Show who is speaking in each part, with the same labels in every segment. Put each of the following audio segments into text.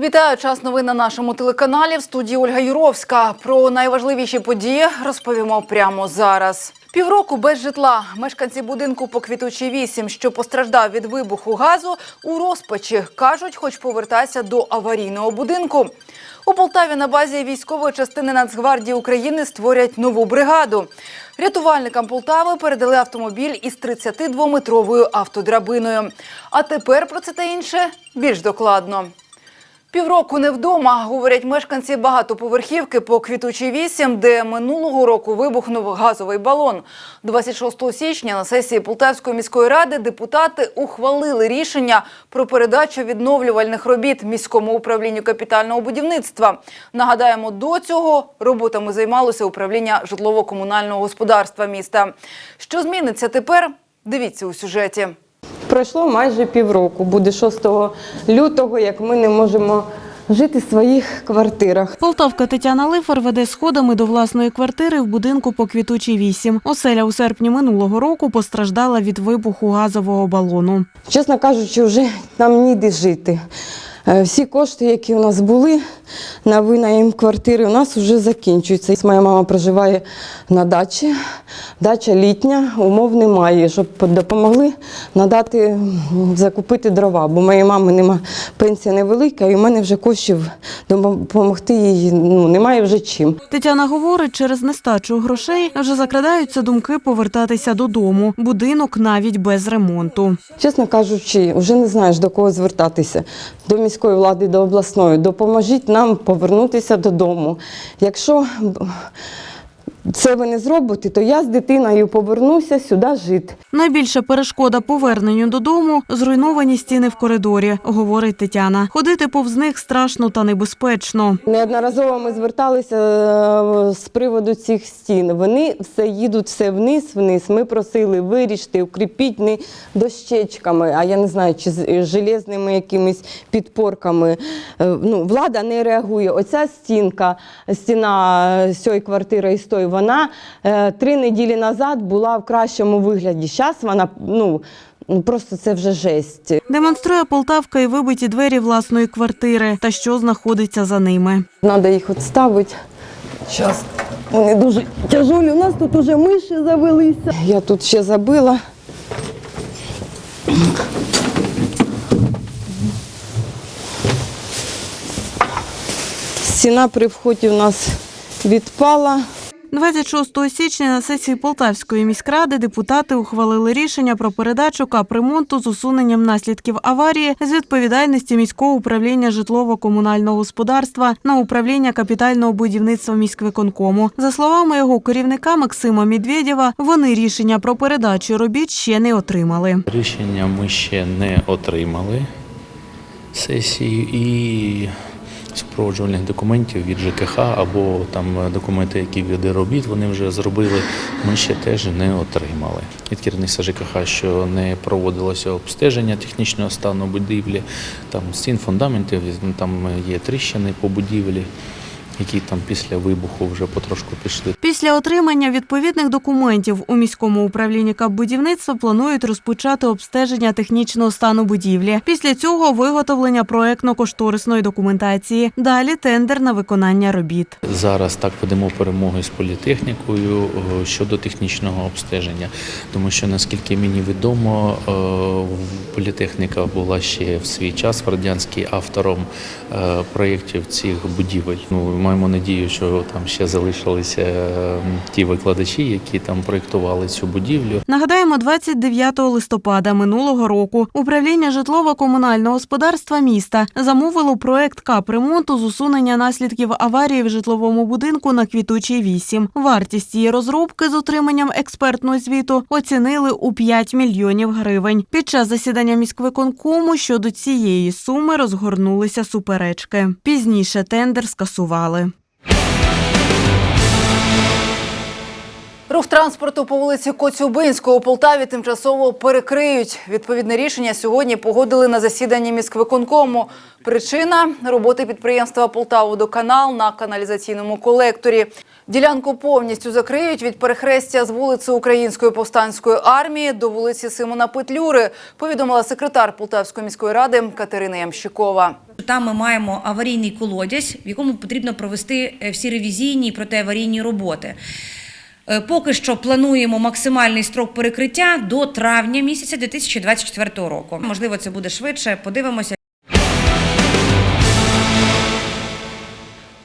Speaker 1: Вітаю час новин на нашому телеканалі. В студії Ольга Юровська. Про найважливіші події розповімо прямо зараз. Півроку без житла. Мешканці будинку по квітучій 8, що постраждав від вибуху газу, у розпачі кажуть, хоч повертайся до аварійного будинку. У Полтаві на базі військової частини Нацгвардії України створять нову бригаду. Рятувальникам Полтави передали автомобіль із 32-метровою автодрабиною. А тепер про це та інше більш докладно. Півроку не вдома, говорять мешканці багатоповерхівки по квітучій 8, де минулого року вибухнув газовий балон. 26 січня на сесії Полтавської міської ради депутати ухвалили рішення про передачу відновлювальних робіт міському управлінню капітального будівництва. Нагадаємо, до цього роботами займалося управління житлово-комунального господарства міста. Що зміниться тепер? Дивіться у сюжеті.
Speaker 2: Пройшло майже півроку. Буде 6 лютого, як ми не можемо жити в своїх квартирах.
Speaker 3: Полтавка Тетяна Лифар веде сходами до власної квартири в будинку по квітучій 8. Оселя у серпні минулого року постраждала від вибуху газового балону.
Speaker 2: Чесно кажучи, вже нам ніде жити. Е, Всі кошти, які у нас були на винайм квартири, у нас вже закінчуються. Моя мама проживає на дачі. Дача літня, умов немає, щоб допомогли надати, закупити дрова. Бо моєї мами нема пенсія невелика, і в мене вже коштів допомогти їй ну, немає вже чим.
Speaker 3: Тетяна говорить, через нестачу грошей вже закрадаються думки повертатися додому. Будинок навіть без ремонту.
Speaker 2: Чесно кажучи, вже не знаєш до кого звертатися. До міської влади, до обласної. Допоможіть нам повернутися додому. Якщо це ви не зробите, то я з дитиною повернуся сюди жити.
Speaker 3: Найбільша перешкода поверненню додому зруйновані стіни в коридорі, говорить Тетяна. Ходити повз них страшно та небезпечно.
Speaker 2: Неодноразово ми зверталися е, з приводу цих стін. Вони все їдуть все вниз, вниз. Ми просили вирішити, укріпіть не дощечками, а я не знаю, чи з железними якимись підпорками. Е, Ну, влада не реагує. Оця стінка, стіна цієї квартири і з тої, вона е, три неділі назад була в кращому вигляді. Зараз вона ну, ну просто це вже жесть.
Speaker 3: Демонструє Полтавка і вибиті двері власної квартири та що знаходиться за ними.
Speaker 2: Треба їх відставити. Зараз вони дуже тяжолі. У нас тут уже миші завелися. Я тут ще забила. Стіна при вході у нас відпала.
Speaker 3: 26 січня на сесії Полтавської міськради депутати ухвалили рішення про передачу капремонту з усуненням наслідків аварії з відповідальності міського управління житлово-комунального господарства на управління капітального будівництва міськвиконкому. За словами його керівника Максима Медведєва, вони рішення про передачу робіт ще не отримали.
Speaker 4: Рішення ми ще не отримали сесії і супроводжувальних документів від ЖКХ або там документи, які від робіт вони вже зробили, ми ще теж не отримали. Від керівництва ЖКХ, що не проводилося обстеження технічного стану будівлі, там стін фундаментів, там є тріщини по будівлі, які там після вибуху вже потрошку пішли.
Speaker 3: Після отримання відповідних документів у міському управлінні капбудівництва планують розпочати обстеження технічного стану будівлі. Після цього виготовлення проектно-кошторисної документації. Далі тендер на виконання робіт.
Speaker 4: Зараз так ведемо перемоги з політехнікою е, щодо технічного обстеження, тому що наскільки мені відомо, е, політехніка була ще в свій час в радянський автором е, проєктів цих будівель. Ну маємо надію, що там ще залишилися е, ті викладачі, які там проєктували цю будівлю.
Speaker 3: Нагадаємо, 29 листопада минулого року управління житлово-комунального господарства міста замовило проект капремонту з усунення наслідків аварії в житловому будинку на Квітучій 8. Вартість її розробки з отриманням експертного звіту оцінили у 5 мільйонів гривень. Під час засідання міськвиконкому щодо цієї суми розгорнулися суперечки. Пізніше тендер скасували. Миколи.
Speaker 1: Рух транспорту по вулиці Коцюбинського у Полтаві тимчасово перекриють. Відповідне рішення сьогодні погодили на засіданні міськвиконкому. Причина роботи підприємства Полтаводоканал на каналізаційному колекторі. Ділянку повністю закриють від перехрестя з вулиці Української повстанської армії до вулиці Симона Петлюри, повідомила секретар Полтавської міської ради Катерина Ямщикова.
Speaker 5: Там ми маємо аварійний колодязь, в якому потрібно провести е, всі ревізійні і протиаварійні роботи. Е, Поки що плануємо максимальний строк перекриття до травня місяця 2024 року. Можливо, це буде швидше. Подивимося.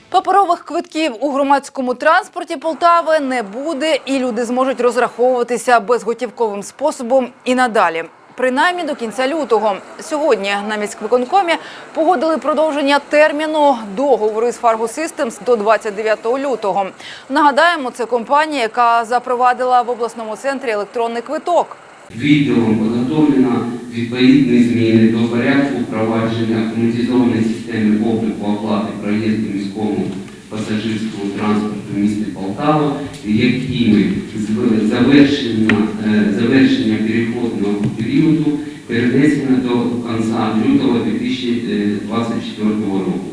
Speaker 1: Паперових квитків у громадському транспорті Полтави не буде, і люди зможуть розраховуватися безготівковим способом і надалі. Принаймні до кінця лютого. Сьогодні на міськвиконкомі погодили продовження терміну договору з Fargo Systems до 29 лютого. Нагадаємо, це компанія, яка запровадила в обласному центрі електронний квиток.
Speaker 6: Відділом підготовлено відповідні зміни до порядку впровадження автоматизованої системи обліку оплати проїзду міському пасажирському транспорту в місті Полтава, якими завершення, е, завершення переходного періоду перенесено до кінця лютого 2024 року.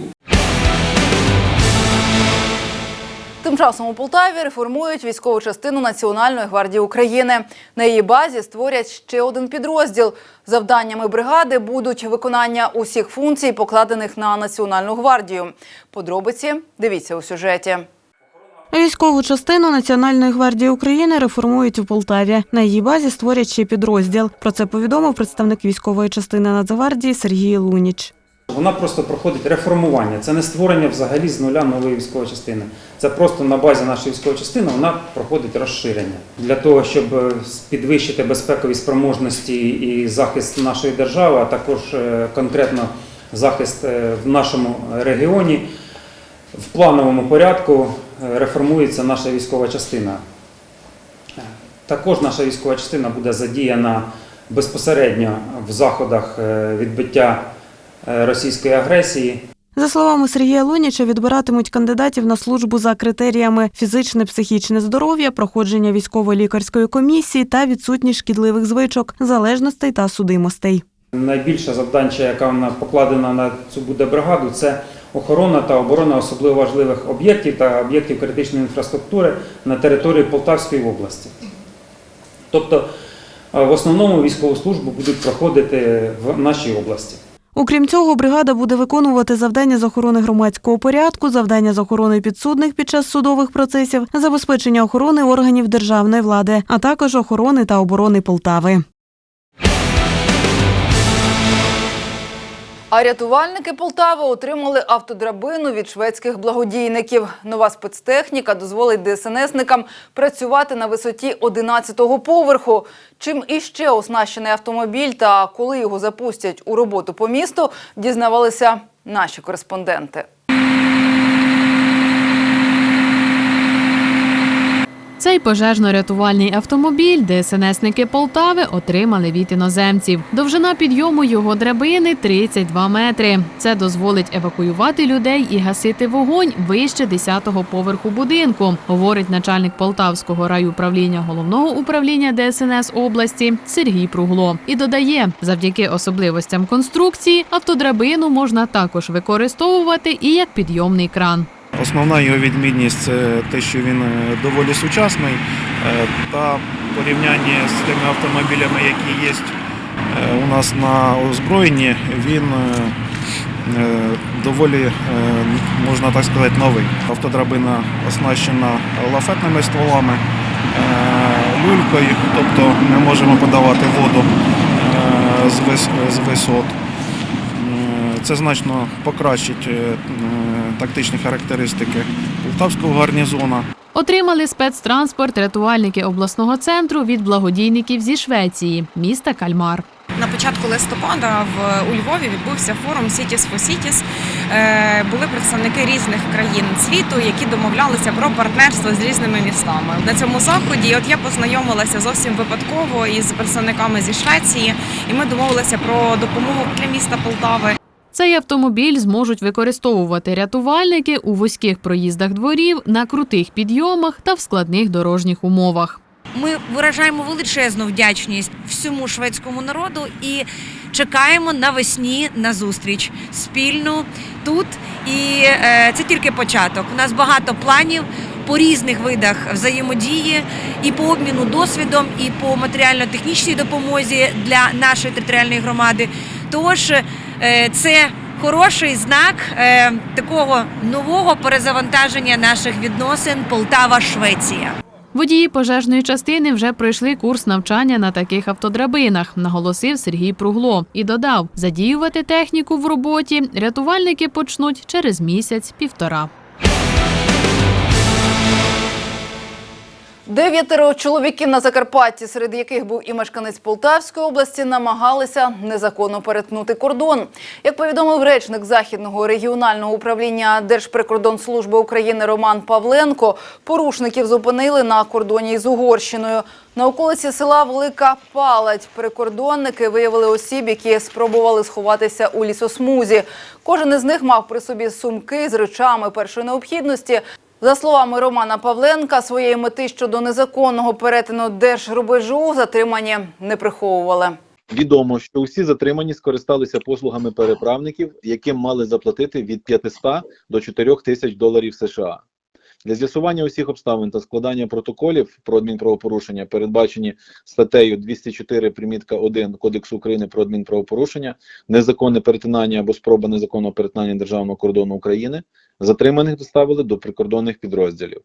Speaker 1: Часом у Полтаві реформують військову частину Національної гвардії України. На її базі створять ще один підрозділ. Завданнями бригади будуть виконання усіх функцій, покладених на Національну гвардію. Подробиці дивіться у сюжеті.
Speaker 3: Військову частину Національної гвардії України реформують у Полтаві. На її базі створять ще підрозділ. Про це повідомив представник військової частини Нацгвардії Сергій Луніч.
Speaker 7: Вона просто проходить реформування. Це не створення взагалі з нуля нової військової частини. Це просто на базі нашої військової частини вона проходить розширення для того, щоб е, підвищити безпекові спроможності і захист нашої держави, а також е, конкретно захист е, в нашому регіоні. В плановому порядку реформується наша військова частина. Також наша військова частина буде задіяна безпосередньо в заходах відбиття російської агресії.
Speaker 3: За словами Сергія Луніча, відбиратимуть кандидатів на службу за критеріями фізичне, психічне здоров'я, проходження військово-лікарської комісії та відсутність шкідливих звичок, залежностей та судимостей.
Speaker 7: Найбільша завданча, яка вона покладена на цю буде бригаду, це охорона та оборона особливо важливих об'єктів та об'єктів критичної інфраструктури на території Полтавської області. Тобто, е, в основному військову службу будуть проходити в нашій області.
Speaker 3: Окрім цього, бригада буде виконувати завдання з охорони громадського порядку, завдання з охорони підсудних під час судових процесів, забезпечення охорони органів державної влади, а також охорони та оборони Полтави.
Speaker 1: А рятувальники Полтави отримали автодрабину від шведських благодійників. Нова спецтехніка дозволить ДСНСникам працювати на висоті 11-го поверху. Чим іще оснащений автомобіль та коли його запустять у роботу по місту, дізнавалися наші кореспонденти.
Speaker 8: Цей пожежно-рятувальний автомобіль ДСНСники Полтави отримали від іноземців. Довжина підйому його драбини 32 метри. Це дозволить евакуювати людей і гасити вогонь вище 10-го поверху будинку, говорить начальник Полтавського райуправління головного управління ДСНС області Сергій Пругло. І додає, завдяки особливостям конструкції автодрабину можна також використовувати і як підйомний кран.
Speaker 9: Основна його відмінність це те, що він е, доволі сучасний е, та в порівнянні з тими автомобілями, які є е, у нас на озброєнні, він доволі, можна так сказати, новий. Автодрабина оснащена лафетними стволами, люлькою, тобто ми можемо подавати воду з висот. Це значно покращить е, тактичні характеристики полтавського гарнізону.
Speaker 8: Отримали спецтранспорт рятувальники обласного центру від благодійників зі Швеції, міста Кальмар.
Speaker 10: На початку листопада в у Львові відбувся форум Cities for Cities. Е, Були представники різних країн світу, які домовлялися про партнерство з різними містами. На цьому заході от я познайомилася зовсім випадково із представниками зі Швеції, і ми домовилися про допомогу для міста Полтави.
Speaker 8: Цей автомобіль зможуть використовувати рятувальники у вузьких проїздах дворів, на крутих підйомах та в складних дорожніх умовах.
Speaker 5: Ми виражаємо величезну вдячність всьому шведському народу і чекаємо навесні на зустріч спільну тут. І е, це тільки початок. У нас багато планів по різних видах взаємодії і по обміну досвідом, і по матеріально-технічній допомозі для нашої територіальної громади. Тож це хороший знак е, такого нового перезавантаження наших відносин Полтава-Швеція.
Speaker 8: Водії пожежної частини вже пройшли курс навчання на таких автодрабинах, наголосив Сергій Пругло і додав, задіювати техніку в роботі рятувальники почнуть через місяць-півтора.
Speaker 1: Дев'ятеро чоловіків на Закарпатті, серед яких був і мешканець Полтавської області, намагалися незаконно перетнути кордон. Як повідомив речник західного регіонального управління Держприкордонслужби України Роман Павленко, порушників зупинили на кордоні з Угорщиною. На околиці села Велика Палать прикордонники виявили осіб, які спробували сховатися у лісосмузі. Кожен із них мав при собі сумки з речами першої необхідності. За словами Романа Павленка, своєї мети щодо незаконного перетину держрубежу затримані не приховували.
Speaker 11: Відомо, що усі затримані скористалися послугами переправників, яким мали заплатити від 500 до 4 тисяч доларів США. Для з'ясування усіх обставин та складання протоколів про адмінправопорушення, передбачені статтею 204 примітка 1 Кодексу України про адмінправопорушення, незаконне перетинання або спроба незаконного перетинання державного кордону України, затриманих доставили до прикордонних підрозділів.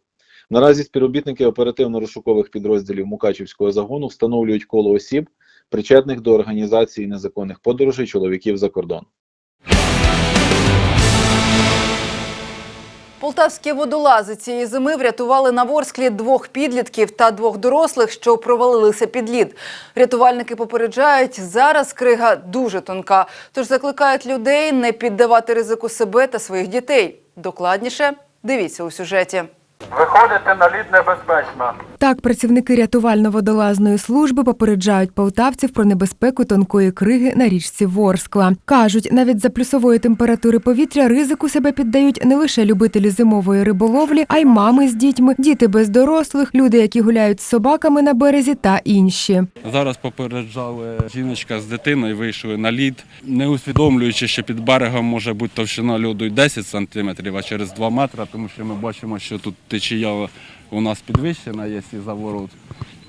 Speaker 11: Наразі співробітники оперативно-розшукових підрозділів Мукачівського загону встановлюють коло осіб, причетних до організації незаконних подорожей чоловіків за кордон.
Speaker 1: Полтавські водолази цієї зими врятували на Ворсклі двох підлітків та двох дорослих, що провалилися під лід. Рятувальники попереджають, зараз крига дуже тонка, тож закликають людей не піддавати ризику себе та своїх дітей. Докладніше дивіться у сюжеті.
Speaker 12: Виходити на лід небезпечно.
Speaker 13: Так, працівники рятувально-водолазної служби попереджають полтавців про небезпеку тонкої криги на річці Ворскла. Кажуть, навіть за плюсової температури повітря ризику себе піддають не лише любителі зимової риболовлі, а й мами з дітьми, діти без дорослих, люди, які гуляють з собаками на березі та інші.
Speaker 12: Зараз попереджали жіночка з дитиною, вийшли на лід, не усвідомлюючи, що під берегом може бути товщина льоду й 10 сантиметрів, а через 2 метри, тому що ми бачимо, що тут течія у нас підвищена, є і заворот.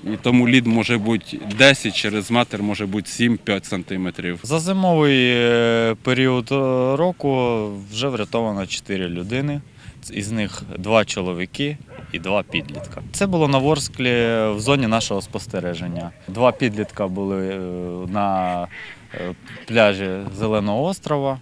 Speaker 12: І тому лід може бути 10, через метр може бути 7-5 сантиметрів.
Speaker 14: За зимовий е, період е, року вже врятовано 4 людини. Із них два чоловіки і два підлітка. Це було на Ворсклі в зоні нашого спостереження. Два підлітка були е, на е, пляжі Зеленого острова.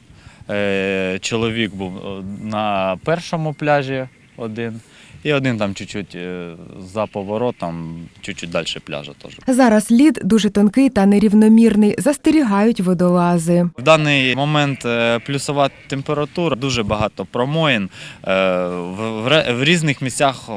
Speaker 14: Е, Чоловік був е, на першому пляжі один. І один там чуть-чуть е, за поворотом, чуть-чуть далі пляжа теж.
Speaker 13: Зараз лід дуже тонкий та нерівномірний, застерігають водолази.
Speaker 14: В даний момент е, плюсова температура, дуже багато промоїн. Е, В, різних місцях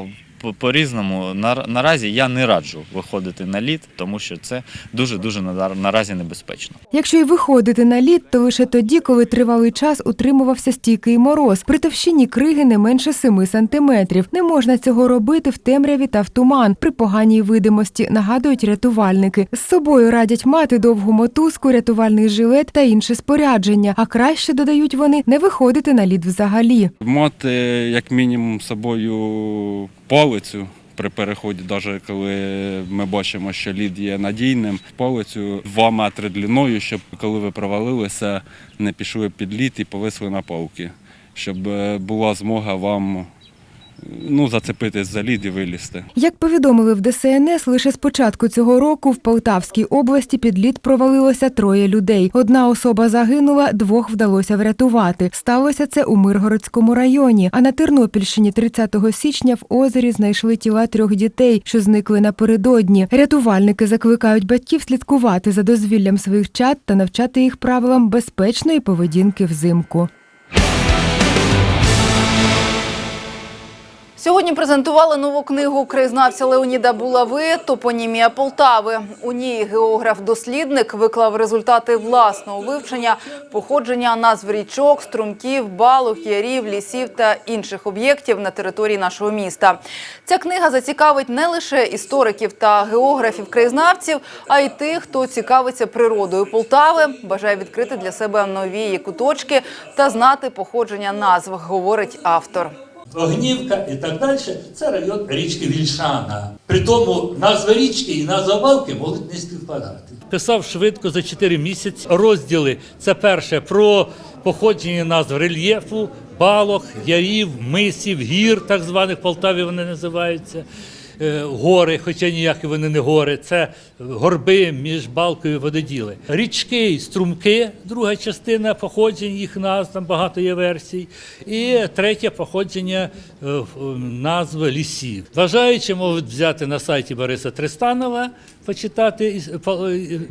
Speaker 14: по-різному. На- Наразі я не раджу виходити на лід, тому що це дуже-дуже на- наразі небезпечно.
Speaker 13: Якщо й виходити на лід, то лише тоді, коли тривалий час утримувався стійкий мороз. При товщині криги не менше 7 сантиметрів. Не можна цього робити в темряві та в туман. При поганій видимості нагадують рятувальники. З собою радять мати довгу мотузку, рятувальний жилет та інше спорядження. А краще додають вони не виходити на лід взагалі.
Speaker 12: Мати як мінімум з собою палицю при переході, навіть коли ми бачимо, що лід є надійним, палицю 2 метри длиною, щоб коли ви провалилися, не пішли під лід і повисли на палки, щоб е, була змога вам ну, зацепитись за лід і вилізти.
Speaker 13: Як повідомили в ДСНС, лише з початку цього року в Полтавській області під лід провалилося троє людей. Одна особа загинула, двох вдалося врятувати. Сталося це у Миргородському районі. А на Тернопільщині 30 січня в озері знайшли тіла трьох дітей, що зникли напередодні. Рятувальники закликають батьків слідкувати за дозвіллям своїх чад та навчати їх правилам безпечної поведінки взимку.
Speaker 1: Сьогодні презентували нову книгу краєзнавця Леоніда Булави Топонімія Полтави. У ній географ-дослідник виклав результати власного вивчення походження назв річок, струмків, балок, ярів, лісів та інших об'єктів на території нашого міста. Ця книга зацікавить не лише істориків та географів-краєзнавців, а й тих, хто цікавиться природою Полтави, бажає відкрити для себе нові її куточки та знати походження назв, говорить автор.
Speaker 15: Огнівка і так далі це район річки Вільшана. При тому назва річки і назва балки можуть не співпадати.
Speaker 16: Писав швидко за 4 місяці розділи. Це перше про походження назв рельєфу, балок, ярів, мисів, гір, так званих Полтаві вони називаються. Е, Гори, хоча ніякі вони не гори, це горби між балкою і вододіли. Річки і струмки, друга частина походження їх назв, там багато є версій. І третє походження е, назви лісів. Бажаючи можуть взяти на сайті Бориса Тристанова, почитати е,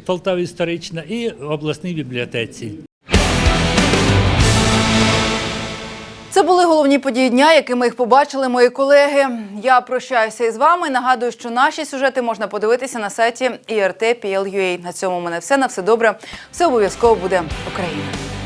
Speaker 16: Полтава історична і в обласній бібліотеці.
Speaker 1: Це були головні події дня, якими їх побачили мої колеги. Я прощаюся із вами. Нагадую, що наші сюжети можна подивитися на сайті IRT.PL.UA. На цьому в мене все. На все добре. Все обов'язково буде Україна.